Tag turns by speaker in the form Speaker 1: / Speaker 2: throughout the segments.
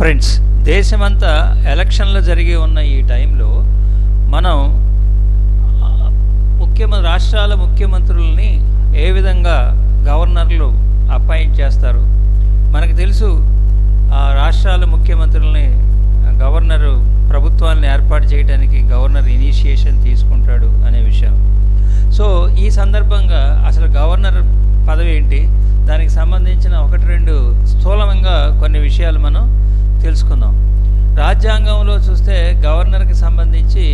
Speaker 1: Friends దేశమంతా ఎలక్షన్లు జరిగి ఉన్న ఈ టైంలో మనం ముఖ్యమంత్రి ముఖ్యమ రాష్ట్రాల ముఖ్యమంత్రుల్ని ఏ విధంగా గవర్నర్లు అపాయింట్ చేస్తారు? మనకు తెలుసు ఆ రాష్ట్రాల ముఖ్యమంత్రుల్ని గవర్నరు ప్రభుత్వాన్ని ఏర్పాటు చేయడానికి గవర్నర్ ఇనిషియేషన్ తీసుకుంటాడు అనే విషయం. సో ఈ సందర్భంగా అసలు గవర్నర్ పదవి ఏంటి? దానికి సంబంధించిన ఒకటి రెండు స్థూలంగా కొన్ని విషయాలు మనం తెలుసుకుందాం. రాజ్యాంగంలో చూస్తే గవర్నర్కి సంబంధించి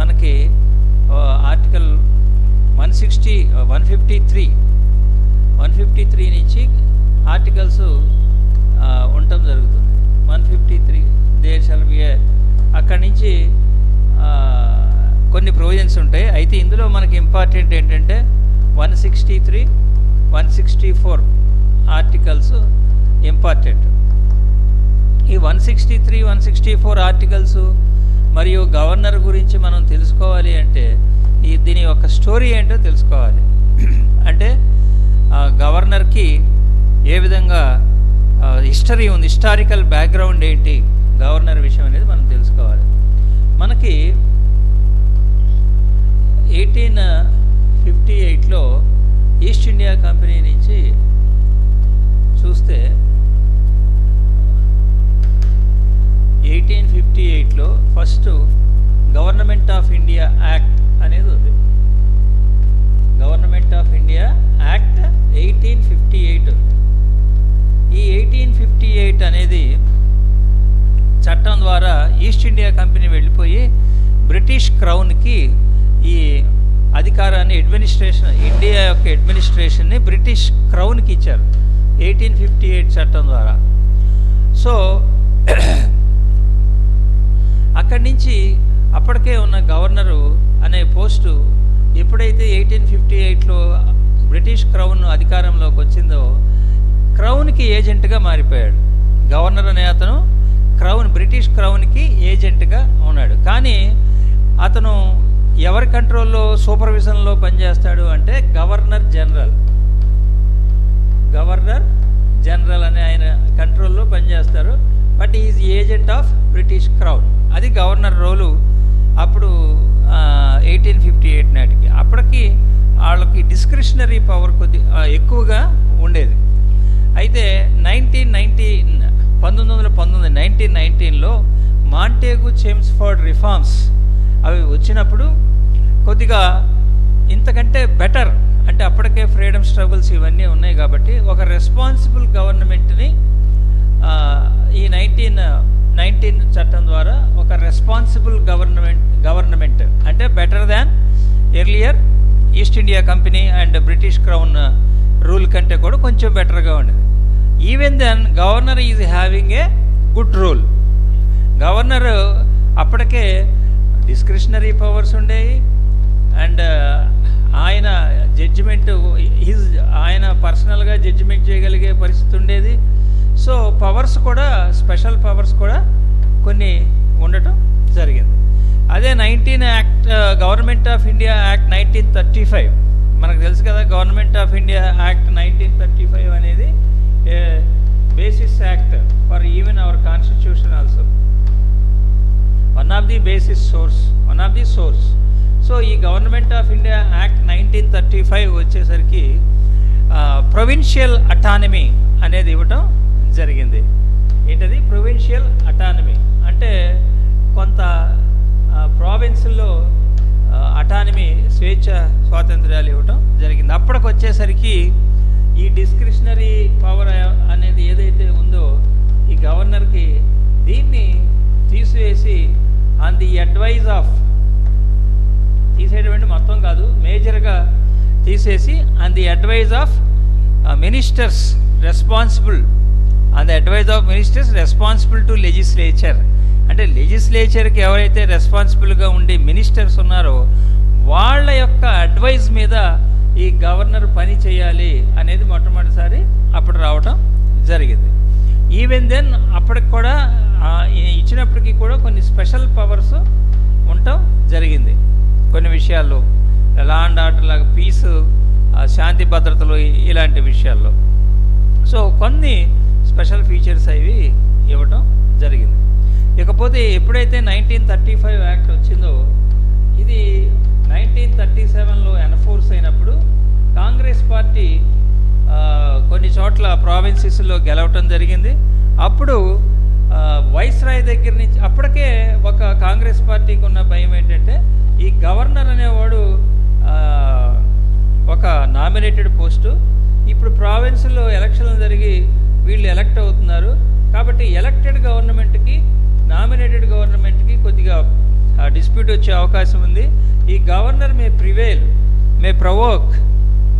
Speaker 1: మనకి article one sixty one fifty three one fifty three నుంచి ఆర్టికల్స్ ఉండటం జరుగుతుంది. One fifty three there shall be అక్కడి నుంచి కొన్ని ప్రొవిజన్స్ ఉంటాయి. అయితే ఇందులో మనకి ఇంపార్టెంట్ ఏంటంటే one sixty three one sixty four articles important. ఈ one sixty three one sixty four articles మరియు గవర్నర్ గురించి మనం తెలుసుకోవాలి అంటే ఈ దీని యొక్క స్టోరీ ఏంటో తెలుసుకోవాలి. అంటే ఆ, గవర్నర్కి ఏ విధంగా హిస్టరీ ఉంది హిస్టారికల్ బ్యాక్గ్రౌండ్ ఏంటి గవర్నర్ విషయం అనేది మనం తెలుసుకోవాలి. మనకి ఎయిటీన్ ఫిఫ్టీ ఎయిట్లో ఈస్ట్ ఇండియా కంపెనీ నుంచి బ్రిటిష్ క్రౌన్కి ఈ అధికారాన్ని అడ్మినిస్ట్రేషన్ ఇండియా యొక్క అడ్మినిస్ట్రేషన్ని బ్రిటిష్ క్రౌన్కి ఇచ్చారు ఎయిటీన్ ఫిఫ్టీ ఎయిట్ చట్టం ద్వారా. సో అక్కడి నుంచి అప్పటికే ఉన్న గవర్నరు అనే పోస్టు ఎప్పుడైతే ఎయిటీన్ ఫిఫ్టీ ఎయిట్లో బ్రిటిష్ క్రౌన్ అధికారంలోకి వచ్చిందో క్రౌన్కి ఏజెంట్గా మారిపోయాడు. గవర్నర్ అనే అతను క్రౌన్ బ్రిటిష్ క్రౌన్కి ఏజెంట్గా ఉన్నాడు. కానీ అతను ఎవరి కంట్రోల్లో సూపర్విజన్లో పనిచేస్తాడు అంటే గవర్నర్ జనరల్. గవర్నర్ జనరల్ అనే ఆయన కంట్రోల్లో పనిచేస్తారు. But is agent of British crown. అది గవర్నర్ రోలు అప్పుడు ఎయిటీన్ ఫిఫ్టీ ఎయిట్ నాటికి. అప్పటికి వాళ్ళకి డిస్క్రిషనరీ పవర్ కొద్ది ఎక్కువగా ఉండేది. అయితే నైన్టీన్ నైన్టీన్ పంతొమ్మిది వందల పంతొమ్మిది నైన్టీన్ నైన్టీన్లో మాంటేగు చేమ్స్ఫర్డ్ రిఫార్మ్స్ అవి వచ్చినప్పుడు కొద్దిగా ఇంతకంటే బెటర్ అంటే అప్పటికే ఫ్రీడమ్ స్ట్రగుల్స్ ఇవన్నీ ఉన్నాయి కాబట్టి ఒక రెస్పాన్సిబుల్ గవర్నమెంట్ని ఈ నైన్టీన్ నైన్టీన్ చట్టం ద్వారా ఒక రెస్పాన్సిబుల్ గవర్నమెంట్ గవర్నమెంట్ అంటే better than earlier east India company and British crown rule కంటే కూడా కొంచెం బెటర్గా ఉండేది. Even then governor is having a good rule governor అప్పటికే డిస్క్రిషనరీ పవర్స్ ఉండేవి అండ్ ఆయన జడ్జిమెంట్ హిజ్ ఆయన పర్సనల్గా జడ్జిమెంట్ చేయగలిగే పరిస్థితి ఉండేది. సో పవర్స్ కూడా స్పెషల్ పవర్స్ కూడా కొన్ని ఉండటం జరిగింది. అదే nineteen act government of India act nineteen thirty five మనకు తెలుసు కదా government of India act nineteen thirty five అనేది basis act for even our constitution also one of the basis source one of the source so ఈ government of India act nineteen thirty five వచ్చేసరికి provincial autonomy అనేది ఇవ్వటం జరిగింది. ఏంటది? Provincial autonomy అంటే కొంత ప్రావిన్స్లో అటానమీ స్వేచ్ఛ స్వాతంత్ర్యాలు ఇవ్వటం జరిగింది. అప్పటికి వచ్చేసరికి ఈ డిస్క్రిషనరీ పవర్ అనేది ఏదైతే ఉందో ఈ గవర్నర్కి దీన్ని తీసివేసి ఆన్ ది అడ్వైజ్ ఆఫ్ తీసేటువంటి మొత్తం కాదు మేజర్గా తీసేసి on the advice of ministers responsible on the advice of ministers responsible to legislature అంటే లెజిస్లేచర్కి ఎవరైతే రెస్పాన్సిబుల్గా ఉండి మినిస్టర్స్ ఉన్నారో వాళ్ళ యొక్క అడ్వైజ్ మీద ఈ గవర్నర్ పని చేయాలి అనేది మొట్టమొదటిసారి అప్పుడు రావటం జరిగింది. ఈవెన్ దెన్ అప్పటికి కూడా ఇచ్చినప్పటికీ కూడా కొన్ని స్పెషల్ పవర్స్ ఉండటం జరిగింది. కొన్ని విషయాల్లో లా అండ్ ఆర్డర్ లాగా పీసు శాంతి భద్రతలు ఇలాంటి విషయాల్లో. సో కొన్ని స్పెషల్ ఫీచర్స్ అవి ఇవ్వటం జరిగింది. ఇకపోతే ఎప్పుడైతే నైన్టీన్ థర్టీ ఫైవ్ యాక్ట్ వచ్చిందో ఇది నైన్టీన్ థర్టీ సెవెన్లో ఎన్ఫోర్స్ అయినప్పుడు కాంగ్రెస్ పార్టీ కొన్ని చోట్ల ప్రావిన్సెస్లో గెలవటం జరిగింది. అప్పుడు వైస్రాయ్ దగ్గర నుంచి అప్పటికే ఒక కాంగ్రెస్ పార్టీకి ఉన్న భయం ఏంటంటే ఈ గవర్నర్ అనేవాడు ఒక నామినేటెడ్ పోస్టు. ఇప్పుడు ప్రావిన్స్లో ఎలక్షన్లు జరిగి వీళ్ళు ఎలక్ట్ అవుతున్నారు. కాబట్టి ఎలక్టెడ్ గవర్నమెంట్కి నామినేటెడ్ గవర్నమెంట్కి కొద్దిగా డిస్ప్యూట్ వచ్చే అవకాశం ఉంది. ఈ governor may prevail may provoke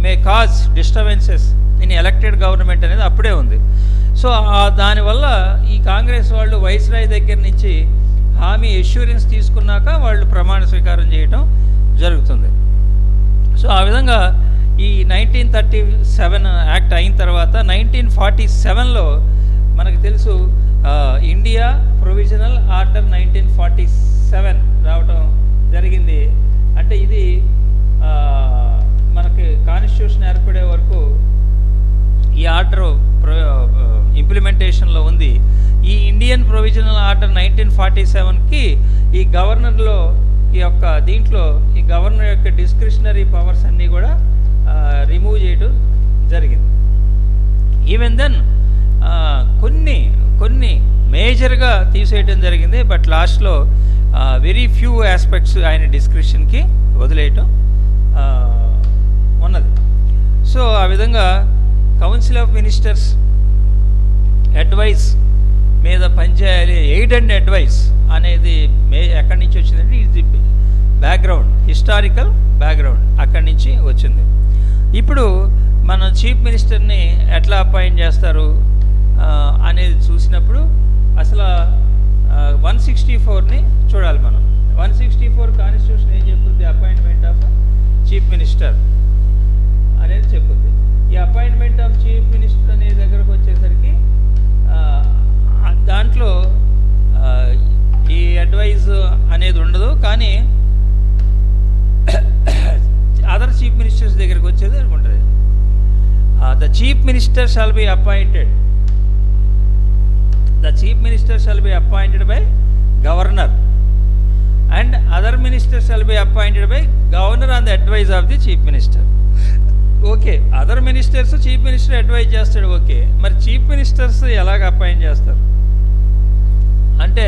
Speaker 1: may cause disturbances in elected government అనేది అప్పుడే ఉంది. సో దానివల్ల ఈ కాంగ్రెస్ వాళ్ళు వైస్రాయ్ దగ్గర నుంచి హామీ ఎష్యూరెన్స్ తీసుకున్నాక వాళ్ళు ప్రమాణ స్వీకారం చేయటం జరుగుతుంది. సో ఆ విధంగా ఈ నైన్టీన్ థర్టీ సెవెన్ యాక్ట్ అయిన తర్వాత నైన్టీన్ ఫార్టీ సెవెన్లో మనకు తెలుసు India provisional order nineteen forty seven రావటం జరిగింది. అంటే ఇది మనకి కాన్స్టిట్యూషన్ ఏర్పడే వరకు ఈ ఆర్డర్ ఇంప్లిమెంటేషన్లో ఉంది. ఈ Indian provisional order nineteen forty సెవెన్కి ఈ గవర్నర్లో ఈ యొక్క దీంట్లో ఈ గవర్నర్ యొక్క డిస్క్రిషనరీ పవర్స్ అన్నీ కూడా రిమూవ్ చేయడం జరిగింది. ఈవెన్ దెన్ కొన్ని కొన్ని మేజర్గా తీసేయడం జరిగింది. బట్ లాస్ట్లో వెరీ ఫ్యూ ఆస్పెక్ట్స్ ఆయన డిస్క్రిప్షన్కి వదిలేయటం ఉన్నది. సో ఆ విధంగా కౌన్సిల్ ఆఫ్ మినిస్టర్స్ అడ్వైస్ మీద పనిచేయాలి ఎయిడ్ అండ్ అడ్వైస్ అనేది మే ఎక్కడి నుంచి వచ్చిందంటే ఇది బ్యాక్గ్రౌండ్ హిస్టారికల్ బ్యాక్గ్రౌండ్ అక్కడి నుంచి వచ్చింది. ఇప్పుడు మనం చీఫ్ మినిస్టర్ని ఎట్లా అపాయింట్ చేస్తారు అనేది చూసినప్పుడు అసలు వన్ సిక్స్టీ ఫోర్ని చూడాలి మనం. వన్ సిక్స్టీ ఫోర్ కాన్స్టిట్యూషన్ ఏం చెప్తుంది? Appointment of chief minister. Minister shall be appointed the chief minister shall be appointed by governor and other minister shall be appointed by governor on the advice of the chief minister okay other ministers chief minister advise చేస్తాడు okay మరి chief ministers ఎలాగ appoint చేస్తారు? అంటే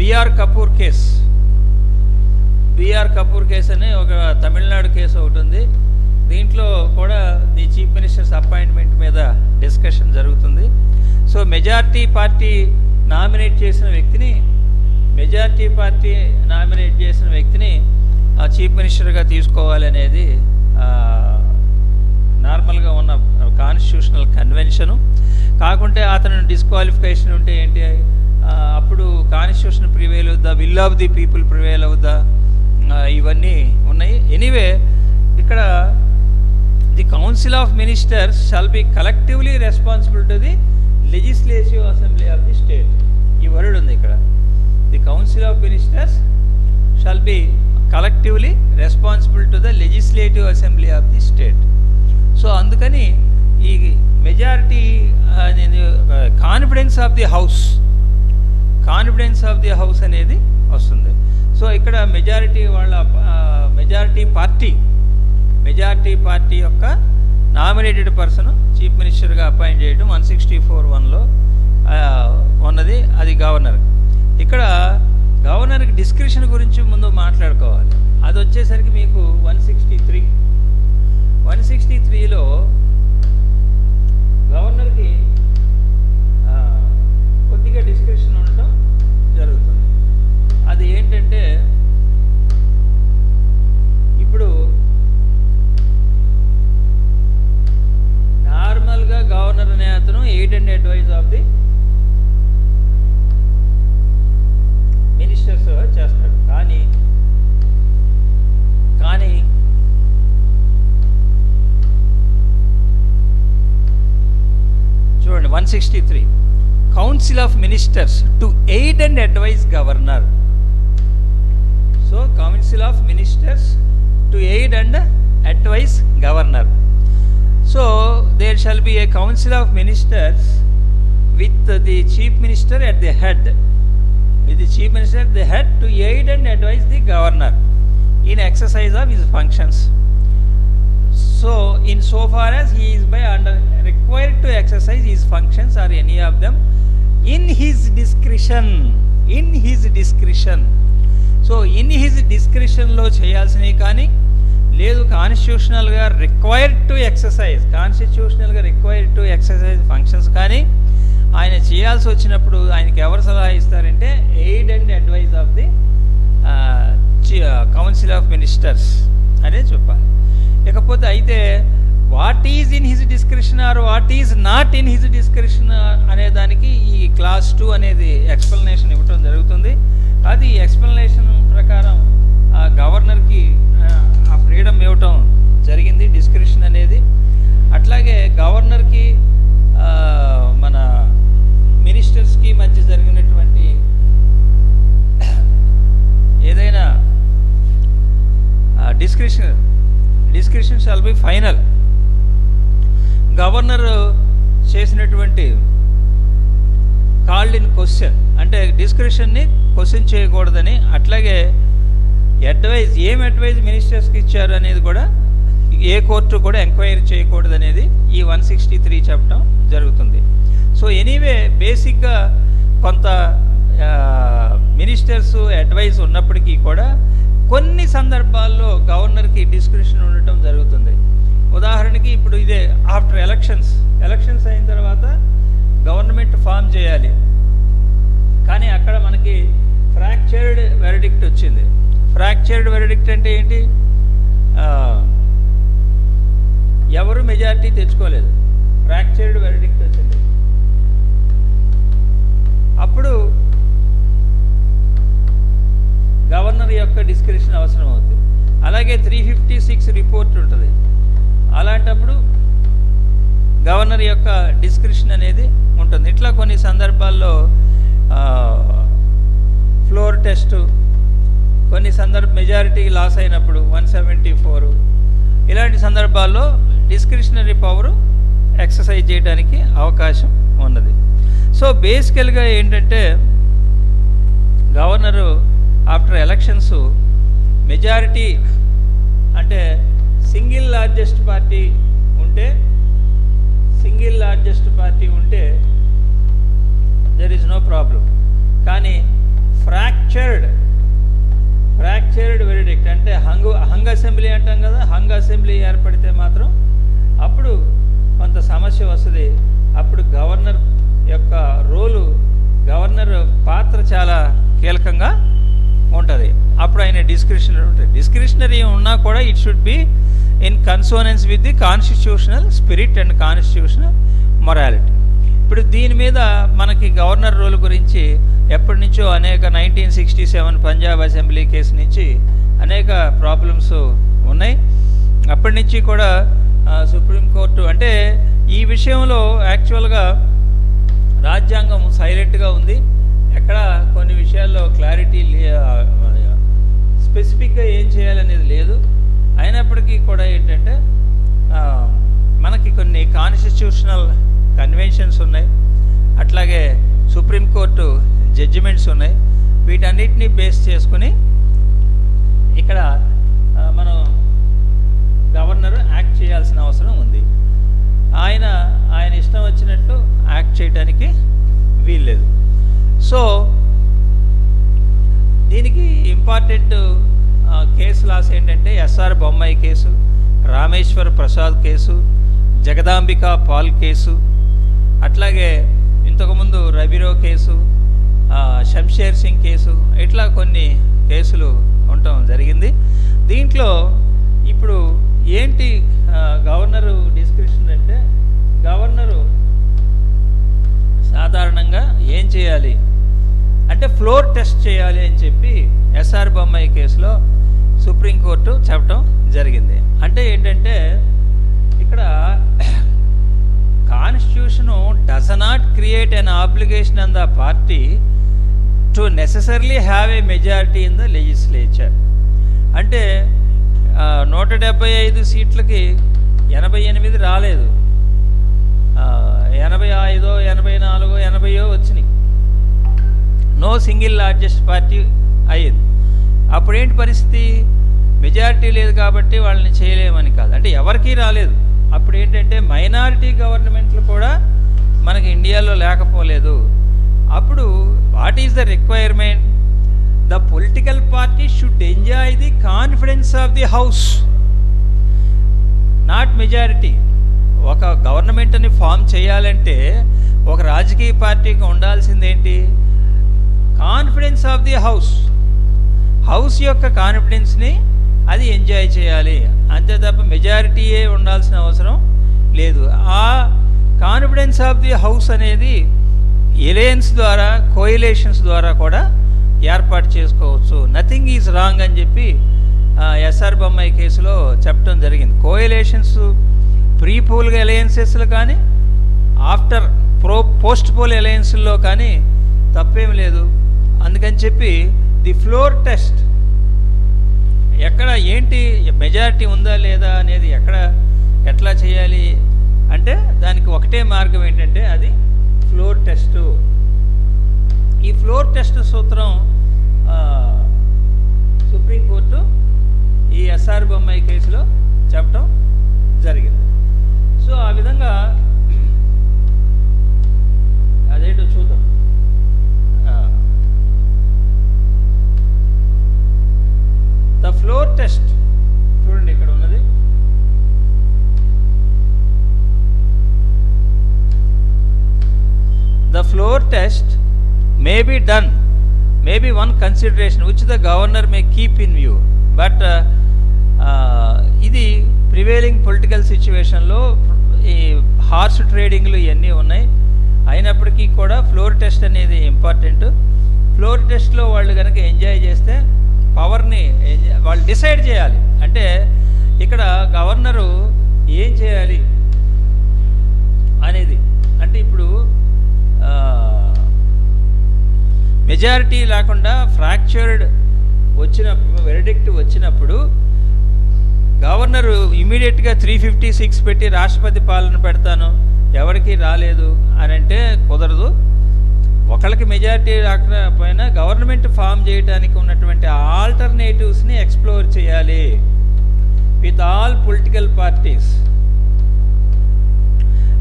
Speaker 1: B R Kapoor case B R Kapoor case అని ఒక Tamil Nadu case ఒకటి ఉంది. దీంట్లో కూడా ది చీఫ్ మినిస్టర్స్ అపాయింట్మెంట్ మీద డిస్కషన్ జరుగుతుంది. సో మెజార్టీ పార్టీ నామినేట్ చేసిన వ్యక్తిని మెజార్టీ పార్టీ నామినేట్ చేసిన వ్యక్తిని ఆ చీఫ్ మినిస్టర్గా తీసుకోవాలనేది నార్మల్గా ఉన్న కాన్స్టిట్యూషనల్ కన్వెన్షను. కాకుంటే అతను డిస్క్వాలిఫికేషన్ ఉంటే ఏంటి అప్పుడు కాన్స్టిట్యూషన్ ప్రివేల్ అవుద్దా will of the people prevail అవుద్దా ఇవన్నీ ఉన్నాయి. ఎనీవే ఇక్కడ the council of ministers shall be collectively responsible to the legislative assembly of the state ఈ వర్డ్ ఉంది ఇక్కడ. The council of ministers shall be collectively responsible to the legislative assembly of the state so అందుకని ఈ majority confidence of the house confidence of the house అనేది వస్తుంది. So ఇక్కడ majority వాళ్ళ majority party majority party యొక్క nominated person chief మినిస్టర్గా appoint చేయడం one sixty four వన్లో ఉన్నది అది గవర్నర్. ఇక్కడ గవర్నర్కి డిస్క్రిప్షన్ గురించి ముందు మాట్లాడుకోవాలి. అది వచ్చేసరికి మీకు one sixty three. One sixty త్రీలో గవర్నర్కి కొద్దిగా డిస్క్రిప్షన్ ఉండటం ministers to aid and advise governor. So, council of ministers to aid and advise governor. So, there shall be a council of ministers with the chief minister at the head. With the chief minister at the head to aid and advise the governor in exercise of his functions. So, in so far as he is by under required to exercise his functions or any of them, in his discretion in his discretion so in his డిస్క్రిషన్లో చేయాల్సినవి కానీ లేదు కాన్స్టిట్యూషనల్గా required to exercise కాన్స్టిట్యూషనల్గా required to exercise functions కానీ ఆయన చేయాల్సి వచ్చినప్పుడు ఆయనకి ఎవరు సలహా ఇస్తారంటే aid and advice of the council of ministers అనే చెప్పాలి. ఇకపోతే అయితే what is in his description or what is not in his description దానికి ఈ క్లాస్ టూ అనేది ఎక్స్ప్లెనేషన్ ఇవ్వటం జరుగుతుంది. అది ఎక్స్ప్లెనేషన్ ప్రకారం ఆ గవర్నర్కి ఆ ఫ్రీడమ్ ఇవ్వటం జరిగింది డిస్క్రిప్షన్ అనేది. అట్లాగే గవర్నర్కి మన మినిస్టర్స్కి మధ్య జరిగినటువంటి ఏదైనా description description shall be final. Governor చేసినటువంటి కాల్డ్ ఇన్ క్వశ్చన్ అంటే డిస్క్రిప్షన్ని క్వశ్చన్ చేయకూడదని అట్లాగే అడ్వైజ్ ఏం అడ్వైజ్ మినిస్టర్స్కి ఇచ్చారు అనేది కూడా ఏ కోర్టు కూడా ఎంక్వైరీ చేయకూడదు అనేది ఈ వన్ సిక్స్టీ త్రీ చెప్పడం జరుగుతుంది. సో ఎనీవే బేసిక్గా కొంత మినిస్టర్స్ అడ్వైజ్ ఉన్నప్పటికీ కూడా కొన్ని సందర్భాల్లో గవర్నర్కి డిస్క్రిప్షన్ ఉండటం జరుగుతుంది. ఉదాహరణకి ఇప్పుడు ఇదే ఆఫ్టర్ ఎలక్షన్స్ ఎలక్షన్స్ అయిన తర్వాత గవర్నమెంట్ ఫామ్ చేయాలి. కానీ అక్కడ మనకి ఫ్రాక్చర్డ్ వెరడిక్ట్ వచ్చింది. ఫ్రాక్చర్డ్ వెరడిక్ట్ అంటే ఏంటి? ఎవరు మెజారిటీ తెచ్చుకోలేదు. ఫ్రాక్చర్డ్ వెరడిక్ట్ వచ్చింది. అప్పుడు గవర్నర్ యొక్క డిస్క్రిప్షన్ అవసరం అవుతుంది అలాగే త్రీ ఫిఫ్టీ సిక్స్ రిపోర్ట్ ఉంటుంది. అలాంటప్పుడు గవర్నర్ యొక్క డిస్క్రిప్షన్ అనేది ఉంటుంది. ఇట్లా కొన్ని సందర్భాల్లో ఫ్లోర్ టెస్ట్ కొన్ని సందర్భ మెజారిటీ లాస్ అయినప్పుడు వన్ సెవెంటీ ఫోర్. ఇలాంటి సందర్భాల్లో డిస్క్రిప్షనరీ పవర్ ఎక్సర్సైజ్ చేయడానికి అవకాశం ఉన్నది. సో బేసికల్గా ఏంటంటే గవర్నరు ఆఫ్టర్ ఎలక్షన్స్ మెజారిటీ అంటే సింగిల్ లార్జెస్ట్ పార్టీ ఉంటే సింగిల్ లార్జెస్ట్ పార్టీ ఉంటే దెర్ ఈజ్ నో ప్రాబ్లం కానీ ఫ్రాక్చర్డ్ ఫ్రాక్చర్డ్ వెరిడిక్ట్ అంటే హంగ్ హంగ్ అసెంబ్లీ అంటాం కదా హంగ్ అసెంబ్లీ ఏర్పడితే మాత్రం అప్పుడు కొంత సమస్య వస్తుంది. అప్పుడు గవర్నర్ యొక్క రోలు గవర్నర్ పాత్ర చాలా కీలకంగా ఉంటుంది. అప్పుడు ఆయన డిస్క్రిప్షనరీ ఉంటుంది. డిస్క్రిప్షనరీ ఉన్నా కూడా it should be in consonance with the constitutional spirit and constitutional morality ఇప్పుడు దీని మీద మనకి గవర్నర్ రోల్ గురించి ఎప్పటి నుంచో అనేక nineteen sixty seven Punjab assembly case నుంచి అనేక ప్రాబ్లమ్స్ ఉన్నాయి. అప్పటి నుంచి కూడా సుప్రీంకోర్టు అంటే ఈ విషయంలో యాక్చువల్గా రాజ్యాంగం సైలెంట్గా ఉంది. ఎక్కడ కొన్ని విషయాల్లో క్లారిటీ స్పెసిఫిక్గా ఏం చేయాలనేది లేదు. అయినప్పటికీ కూడా ఏంటంటే మనకి కొన్ని కాన్స్టిట్యూషనల్ కన్వెన్షన్స్ ఉన్నాయి. అట్లాగే సుప్రీంకోర్టు జడ్జిమెంట్స్ ఉన్నాయి. వీటన్నిటిని బేస్ చేసుకుని ఇక్కడ మనం గవర్నర్ యాక్ట్ చేయాల్సిన అవసరం ఉంది. ఆయన ఆయన ఇష్టం వచ్చినట్టు యాక్ట్ చేయడానికి వీల్లేదు. సో దీనికి ఇంపార్టెంట్ కేసు లాస్ ఏంటంటే S R Bommai case Rameshwar Prasad case Jagadambika Pal case అట్లాగే ఇంతకుముందు రబిరో కేసు షంషేర్ శంషేర్ సింగ్ కేసు ఇట్లా కొన్ని కేసులు ఉండటం జరిగింది. దీంట్లో ఇప్పుడు ఏంటి గవర్నరు డిస్క్రిప్షన్ అంటే గవర్నరు సాధారణంగా ఏం చేయాలి? అంటే ఫ్లోర్ టెస్ట్ చేయాలి అని చెప్పి ఎస్ఆర్ బొమ్మాయి కేసులో సుప్రీంకోర్టు చెప్పడం జరిగింది. అంటే ఏంటంటే ఇక్కడ constitution does not create an obligation on the party to necessarily have a majority in the legislature అంటే నూట డెబ్బై ఐదు సీట్లకి ఎనభై ఎనిమిది రాలేదు. ఎనభై ఐదో ఎనభై నాలుగో ఎనభైయో వచ్చినాయి. నో సింగిల్ లార్జెస్ట్ పార్టీ అయ్యింది. అప్పుడేంటి పరిస్థితి? మెజారిటీ లేదు కాబట్టి వాళ్ళని చేయలేమని కాదు. అంటే ఎవరికీ రాలేదు. అప్పుడు ఏంటంటే మైనారిటీ గవర్నమెంట్లు కూడా మనకి ఇండియాలో లేకపోలేదు. అప్పుడు what is the requirement? The political party should enjoy the confidence of the house. Not majority. ఒక గవర్నమెంట్ని ఫామ్ చేయాలంటే ఒక రాజకీయ పార్టీకి ఉండాల్సింది ఏంటి confidence of the house. House యొక్క కాన్ఫిడెన్స్ని అది ఎంజాయ్ చేయాలి. అంతే తప్ప మెజారిటీయే ఉండాల్సిన అవసరం లేదు. ఆ కాన్ఫిడెన్స్ ఆఫ్ ది హౌస్ అనేది ఎలయన్స్ ద్వారా కోయిలేషన్స్ ద్వారా కూడా ఏర్పాటు చేసుకోవచ్చు. నథింగ్ ఈజ్ రాంగ్ అని చెప్పి ఎస్ఆర్ బొమ్మాయి కేసులో చెప్పడం జరిగింది. కోయిలేషన్స్ ప్రీ పోల్ అలయన్సెస్లు కానీ ఆఫ్టర్ ప్రో పోస్ట్ పోల్ ఎలయన్స్లో కానీ తప్పేం లేదు. అందుకని చెప్పి ది ఫ్లోర్ టెస్ట్ ఎక్కడ ఏంటి మెజారిటీ ఉందా లేదా అనేది ఎక్కడ ఎట్లా చేయాలి అంటే దానికి ఒకటే మార్గం ఏంటంటే అది ఫ్లోర్ టెస్ట్. ఈ ఫ్లోర్ టెస్ట్ సూత్రం సుప్రీంకోర్టు ఈ ఎస్ఆర్ బొమ్మాయి కేసులో చెప్పడం జరిగింది. May be done. May be one consideration which the governor may keep in view. But uh, uh, ఇది ప్రివేలింగ్ పొలిటికల్ సిచ్యువేషన్లో ఈ హార్స్ ట్రేడింగ్లు ఇవన్నీ ఉన్నాయి. అయినప్పటికీ కూడా ఫ్లోర్ టెస్ట్ అనేది ఇంపార్టెంట్ ఫ్లోర్ టెస్ట్లో వాళ్ళు కనుక ఎంజాయ్ చేస్తే పవర్ని వాళ్ళు డిసైడ్ చేయాలి. అంటే ఇక్కడ గవర్నరు ఏం చేయాలి అనేది. అంటే ఇప్పుడు మెజారిటీ లేకుండా ఫ్రాక్చర్డ్ వచ్చినప్పుడు వెరడిక్ట్ వచ్చినప్పుడు గవర్నరు ఇమీడియట్గా త్రీ ఫిఫ్టీ సిక్స్ పెట్టి రాష్ట్రపతి పాలన పెడతాను ఎవరికి రాలేదు అని అంటే కుదరదు. ఒకళ్ళకి మెజారిటీ రాకపోయినా గవర్నమెంట్ ఫామ్ చేయడానికి ఉన్నటువంటి ఆల్టర్నేటివ్స్ని ఎక్స్ప్లోర్ చేయాలి. With all political parties.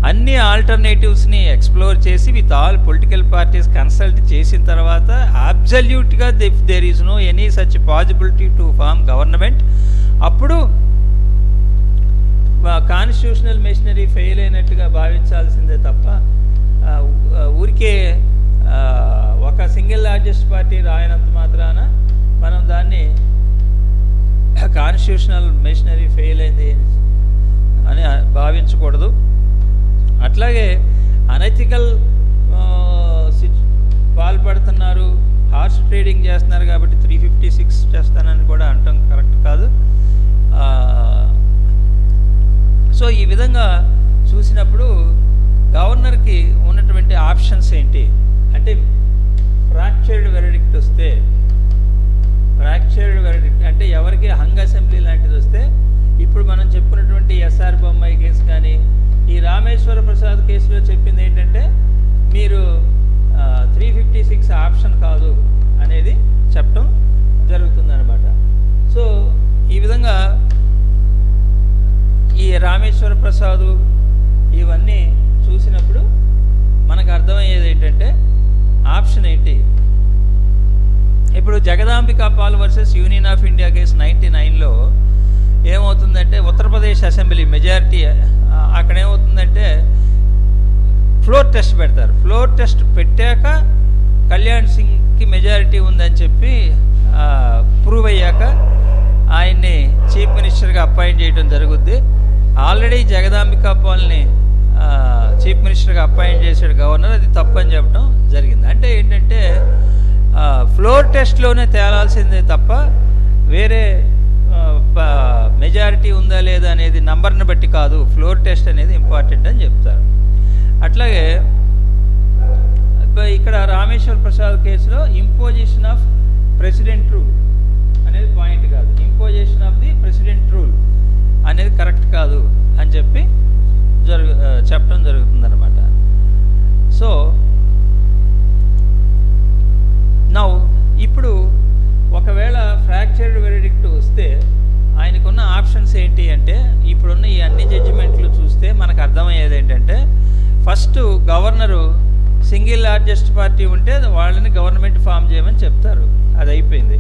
Speaker 1: అన్ని ఆల్టర్నేటివ్స్ని ఎక్స్ప్లోర్ చేసి with all political parties consult చేసిన తర్వాత అబ్జల్యూట్గా if there is no any such possibility to form government అప్పుడు కాన్స్టిట్యూషనల్ మెషినరీ ఫెయిల్ అయినట్టుగా భావించాల్సిందే తప్ప ఊరికే ఒక సింగిల్ లార్జెస్ట్ పార్టీ రాయనంత మాత్రాన మనం దాన్ని కాన్స్టిట్యూషనల్ మెషినరీ ఫెయిల్ అయింది అని భావించకూడదు. అట్లాగే అనైతికల్ పాల్పడుతున్నారు. హార్స్ ట్రేడింగ్ చేస్తున్నారు కాబట్టి త్రీ ఫిఫ్టీ సిక్స్ చేస్తానని కూడా అంటాం కరెక్ట్ కాదు. సో ఈ విధంగా చూసినప్పుడు గవర్నర్కి ఉన్నటువంటి ఆప్షన్స్ ఏంటి? అంటే ఫ్రాక్చర్డ్ వెరడిక్ట్ వస్తే ఫ్రాక్చర్డ్ వెరడిక్ట్ అంటే ఎవరికి హంగ్ అసెంబ్లీ లాంటిది వస్తే ఇప్పుడు మనం చెప్పుకున్నటువంటి ఎస్ఆర్ బొమ్మాయి కేసు కానీ ఈ రామేశ్వర ప్రసాద్ కేసులో చెప్పింది ఏంటంటే మీరు త్రీ ఫిఫ్టీ సిక్స్ ఆప్షన్ కాదు అనేది చెప్పడం జరుగుతుందన్నమాట. సో ఈ విధంగా ఈ రామేశ్వర ప్రసాదు ఇవన్నీ చూసినప్పుడు మనకు అర్థమయ్యేది ఏంటంటే ఆప్షన్ ఏంటి? ఇప్పుడు Jagadambika Pal versus union of India case ninety నైన్లో ఏమవుతుందంటే ఉత్తరప్రదేశ్ అసెంబ్లీ మెజారిటీ అక్కడ ఏమవుతుందంటే ఫ్లోర్ టెస్ట్ పెడతారు. ఫ్లోర్ టెస్ట్ పెట్టాక కళ్యాణ్ సింగ్కి మెజారిటీ ఉందని చెప్పి ప్రూవ్ అయ్యాక ఆయన్ని చీఫ్ మినిస్టర్గా అపాయింట్ చేయడం జరుగుద్ది. ఆల్రెడీ జగదాంబికా పాల్ని చీఫ్ మినిస్టర్గా అపాయింట్ చేశాడు గవర్నర్. అది తప్పని చెప్పడం జరిగింది. అంటే ఏంటంటే ఫ్లోర్ టెస్ట్లోనే తేలాల్సిందే తప్ప వేరే మెజారిటీ ఉందా లేదా అనేది నంబర్ని బట్టి కాదు ఫ్లోర్ టెస్ట్ అనేది ఇంపార్టెంట్ అని చెప్తారు. అట్లాగే ఇక్కడ రామేశ్వర్ ప్రసాద్ కేసులో ఇంపోజిషన్ ఆఫ్ ప్రెసిడెంట్ రూల్ అనేది పాయింట్ కాదు. Imposition of the president rule అనేది కరెక్ట్ కాదు అని చెప్పి జరుగు ఆ, చెప్పడం జరుగుతుందన్నమాట. సో నాకు అర్థమయ్యేది ఏంటంటే first governor single largest party ఉంటే వాళ్ళని గవర్నమెంట్ ఫామ్ చేయమని చెప్తారు. అది అయిపోయింది.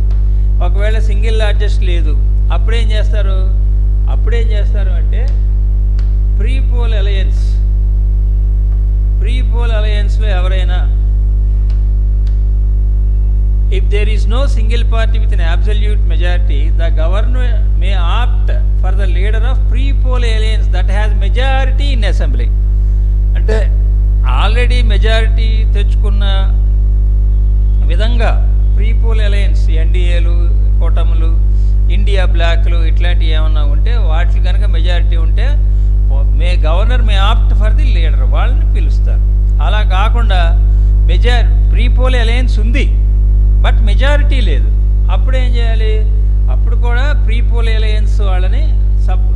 Speaker 1: ఒకవేళ సింగిల్ లార్జెస్ట్ లేదు అప్పుడేం చేస్తారు? అప్పుడేం చేస్తారు అంటే pre poll alliance pre poll అలయన్స్లో ఎవరైనా If there is no single party with an absolute majority, the governor may opt for the leader of pre-poll alliance that has majority in assembly. అంటే already majority తెచ్చుకున్న విధంగా pre poll alliance ఎన్డీఏలు కూటములు India బ్లాక్లు ఇట్లాంటివి ఏమన్నా ఉంటే వాటి కనుక మెజారిటీ ఉంటే may governor may opt for the leader వాళ్ళని పిలుస్తారు అలా కాకుండా మెజార్ ప్రీ పోల్ అలయన్స్ ఉంది బట్ మెజారిటీ లేదు. అప్పుడు ఏం చేయాలి? అప్పుడు కూడా ప్రీ పోల్ ఎలయన్స్ వాళ్ళని sub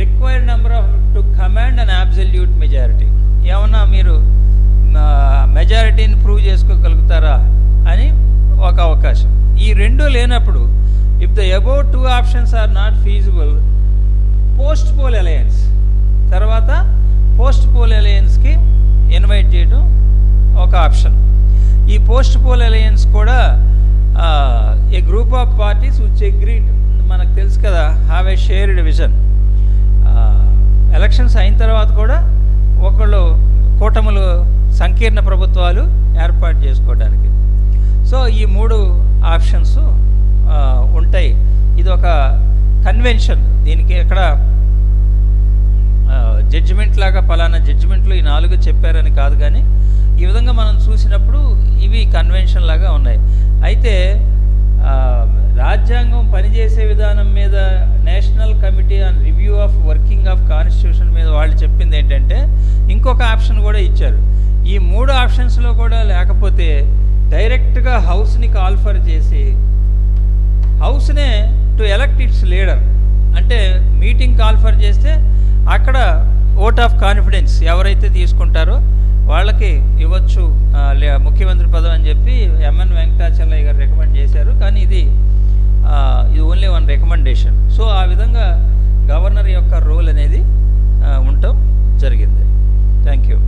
Speaker 1: required number of to command an absolute majority ఏమన్నా మీరు మెజారిటీని ప్రూవ్ చేసుకోగలుగుతారా అని ఒక అవకాశం. ఈ రెండు లేనప్పుడు if the above two options are not feasible post poll alliance తర్వాత పోస్ట్ పోల్ అలయన్స్కి ఇన్వైట్ చేయడం ఒక ఆప్షన్ ఈ పోస్ట్ పోల్ అలయన్స్ కూడా a group of parties which agreed మనకు తెలుసు కదా have a shared vision elections అయిన తర్వాత కూడా ఒకళ్ళు కూటములు సంకీర్ణ ప్రభుత్వాలు ఏర్పాటు చేసుకోవడానికి. సో ఈ మూడు ఆప్షన్స్ ఉంటాయి. ఇది ఒక కన్వెన్షన్ దీనికి ఎక్కడ జడ్జిమెంట్ లాగా పలానా జడ్జిమెంట్లు ఈ నాలుగు చెప్పారని కాదు కానీ ఈ విధంగా మనం చూసినప్పుడు ఇవి కన్వెన్షన్ లాగా ఉన్నాయి. అయితే రాజ్యాంగం పనిచేసే విధానం మీద national committee on review of working of constitution మీద వాళ్ళు చెప్పింది ఏంటంటే ఇంకొక ఆప్షన్ కూడా ఇచ్చారు. ఈ మూడు ఆప్షన్స్లో కూడా లేకపోతే డైరెక్ట్గా హౌస్ని కాల్ఫర్ చేసి హౌస్నే టు ఎలక్ట్ ఇట్స్ లీడర్. అంటే మీటింగ్ కాల్ఫర్ చేస్తే అక్కడ ఓట్ ఆఫ్ కాన్ఫిడెన్స్ ఎవరైతే తీసుకుంటారో వాళ్ళకి ఇవ్వచ్చు ముఖ్యమంత్రి పదవి అని చెప్పి ఎంఎన్ వెంకటాచలయ్య గారు రికమెండ్ చేశారు. కానీ ఇది ఇది ఓన్లీ వన్ రికమెండేషన్ సో ఆ విధంగా గవర్నర్ యొక్క రోల్ అనేది ఉండటం జరిగింది. Thank you